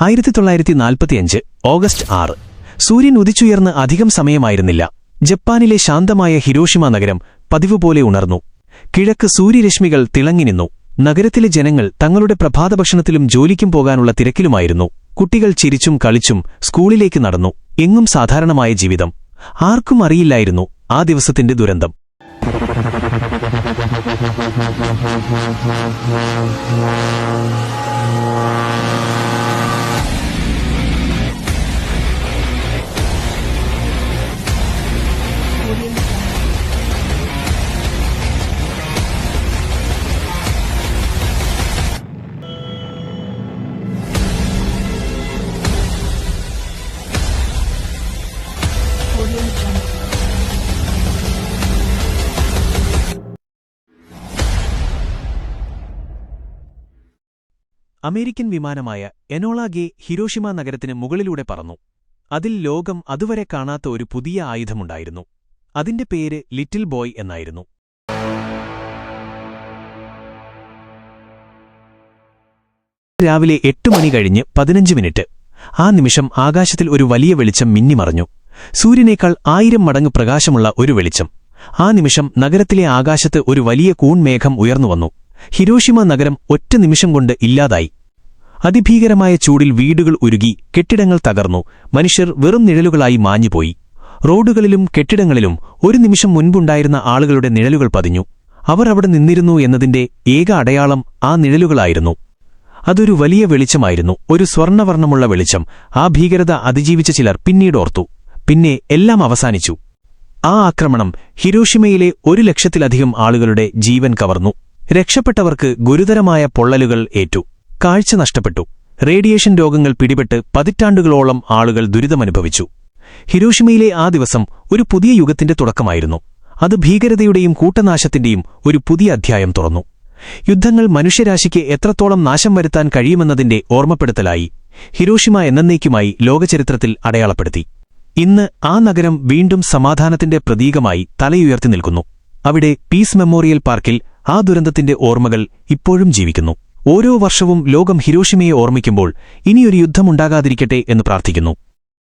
ആയിരത്തി തൊള്ളായിരത്തി നാൽപ്പത്തിയഞ്ച് ഓഗസ്റ്റ് ആറ്. സൂര്യൻ ഉദിച്ചുയർന്ന് അധികം സമയമായിരുന്നില്ല. ജപ്പാനിലെ ശാന്തമായ ഹിരോഷിമ നഗരം പതിവുപോലെ ഉണർന്നു. കിഴക്ക് സൂര്യരശ്മികൾ തിളങ്ങി നിന്നു. നഗരത്തിലെ ജനങ്ങൾ തങ്ങളുടെ പ്രഭാതഭക്ഷണത്തിലും ജോലിക്കും പോകാനുള്ള തിരക്കിലുമായിരുന്നു. കുട്ടികൾ ചിരിച്ചും കളിച്ചും സ്കൂളിലേക്ക് നടന്നു. എങ്ങും സാധാരണമായ ജീവിതം. ആർക്കും അറിയില്ലായിരുന്നു ആ ദിവസത്തിന്റെ ദുരന്തം. അമേരിക്കൻ വിമാനമായ എനോള ഗെ ഹിരോഷിമ നഗരത്തിന് മുകളിലൂടെ പറന്നു. അതിൽ ലോകം അതുവരെ കാണാത്ത ഒരു പുതിയ ആയുധമുണ്ടായിരുന്നു. അതിന്റെ പേര് ലിറ്റിൽ ബോയ് എന്നായിരുന്നു. രാവിലെ എട്ട് മണി കഴിഞ്ഞ് പതിനഞ്ച് മിനിറ്റ്. ആ നിമിഷം ആകാശത്തിൽ ഒരു വലിയ വെളിച്ചം മിന്നിമറഞ്ഞു സൂര്യനേക്കാൾ ആയിരം മടങ്ങ് പ്രകാശമുള്ള ഒരു വെളിച്ചം. ആ നിമിഷം നഗരത്തിലെ ആകാശത്ത് ഒരു വലിയ കൂൺമേഘം ഉയർന്നുവന്നു ഹിരോഷിമ നഗരം ഒറ്റ നിമിഷം കൊണ്ട് ഇല്ലാതായി. അതിഭീകരമായ ചൂടിൽ വീടുകൾ ഉരുകി കെട്ടിടങ്ങൾ തകർന്നു. മനുഷ്യർ വെറും നിഴലുകളായി മാഞ്ഞുപോയി. റോഡുകളിലും കെട്ടിടങ്ങളിലും ഒരു നിമിഷം മുൻപുണ്ടായിരുന്ന ആളുകളുടെ നിഴലുകൾ പതിഞ്ഞു. അവർ അവിടെ നിന്നിരുന്നു എന്നതിന്റെ ഏക അടയാളം ആ നിഴലുകളായിരുന്നു. അതൊരു വലിയ വെളിച്ചമായിരുന്നു. ഒരു സ്വർണവർണമുള്ള വെളിച്ചം. ആ ഭീകരത അതിജീവിച്ച ചിലർ പിന്നീടോർത്തു പിന്നെ എല്ലാം അവസാനിച്ചു. ആ ആക്രമണം ഹിരോഷിമയിലെ ഒരു ലക്ഷത്തിലധികം ആളുകളുടെ ജീവൻ കവർന്നു. രക്ഷപ്പെട്ടവർക്ക് ഗുരുതരമായ പൊള്ളലുകൾ ഏറ്റു. കാഴ്ച നഷ്ടപ്പെട്ടു. റേഡിയേഷൻ രോഗങ്ങൾ പിടിപെട്ട് പതിറ്റാണ്ടുകളോളം ആളുകൾ ദുരിതമനുഭവിച്ചു. ഹിരോഷിമയിലെ ആ ദിവസം ഒരു പുതിയ യുഗത്തിന്റെ തുടക്കമായിരുന്നു. അത് ഭീകരതയുടെയും കൂട്ടനാശത്തിന്റെയും ഒരു പുതിയ അധ്യായം തുറന്നു. യുദ്ധങ്ങൾ മനുഷ്യരാശിക്ക് എത്രത്തോളം നാശം വരുത്താൻ കഴിയുമെന്നതിന്റെ ഓർമ്മപ്പെടുത്തലായി ഹിരോഷിമ എന്നേക്കുമായി ലോകചരിത്രത്തിൽ അടയാളപ്പെടുത്തി. ഇന്ന് ആ നഗരം വീണ്ടും സമാധാനത്തിന്റെ പ്രതീകമായി തലയുയർത്തി നിൽക്കുന്നു. അവിടെ പീസ് മെമ്മോറിയൽ പാർക്കിൽ ആ ദുരന്തത്തിന്റെ ഓർമ്മകൾ ഇപ്പോഴും ജീവിക്കുന്നു. ഓരോ വർഷവും ലോകം ഹിരോഷിമയെ ഓർമ്മിക്കുമ്പോൾ ഇനിയൊരു യുദ്ധമുണ്ടാകാതിരിക്കട്ടെ എന്ന് പ്രാർത്ഥിക്കുന്നു.